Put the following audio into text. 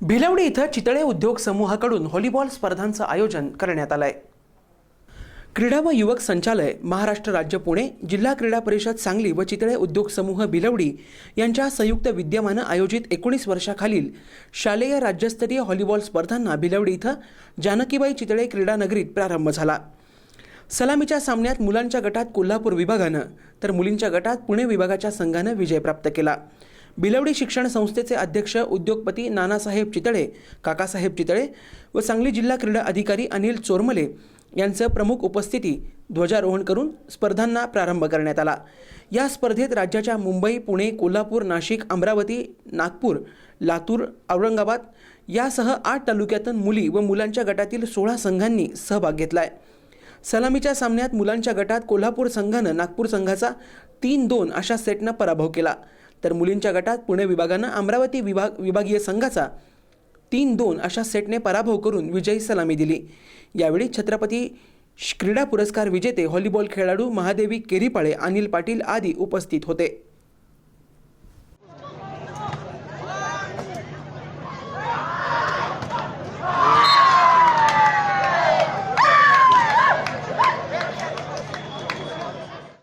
भिलवडी इथं चितळे उद्योग समूहाकडून व्हॉलीबॉल स्पर्धांचं आयोजन करण्यात आलंय. क्रीडा व युवक संचालय महाराष्ट्र राज्य पुणे जिल्हा क्रीडा परिषद सांगली व चितळे उद्योग समूह भिलवडी यांच्या संयुक्त विद्यमानं आयोजित एकोणीस वर्षाखालील शालेय राज्यस्तरीय व्हॉलीबॉल स्पर्धांना भिलवडी इथं जानकीबाई चितळे क्रीडा नगरीत प्रारंभ झाला. सलामीच्या सामन्यात मुलांच्या गटात कोल्हापूर विभागानं तर मुलींच्या गटात पुणे विभागाच्या संघानं विजय प्राप्त केला. बिलवडी शिक्षण संस्थेचे अध्यक्ष उद्योगपती नानासाहेब चितळे काकासाहेब चितळे व सांगली जिल्हा क्रीडा अधिकारी अनिल चोरमले यांचं प्रमुख उपस्थिती ध्वजारोहण करून स्पर्धांना प्रारंभ करण्यात आला. या स्पर्धेत राज्याच्या मुंबई पुणे कोल्हापूर नाशिक अमरावती नागपूर लातूर औरंगाबाद यासह आठ तालुक्यातून मुली व मुलांच्या गटातील सोळा संघांनी सहभाग घेतला आहे सलामीच्या सामन्यात मुलांच्या गटात कोल्हापूर संघानं नागपूर संघाचा तीन दोन अशा सेटनं पराभव केला. तर मुलींच्या गटात पुणे विभागानं अमरावती विभाग विभागीय संघाचा तीन दोन अशा सेटने पराभव करून विजयी सलामी दिली. यावेळी छत्रपती क्रीडा पुरस्कार विजेते व्हॉलीबॉल खेळाडू महादेवी केरीपाळे अनिल पाटील आदी उपस्थित होते.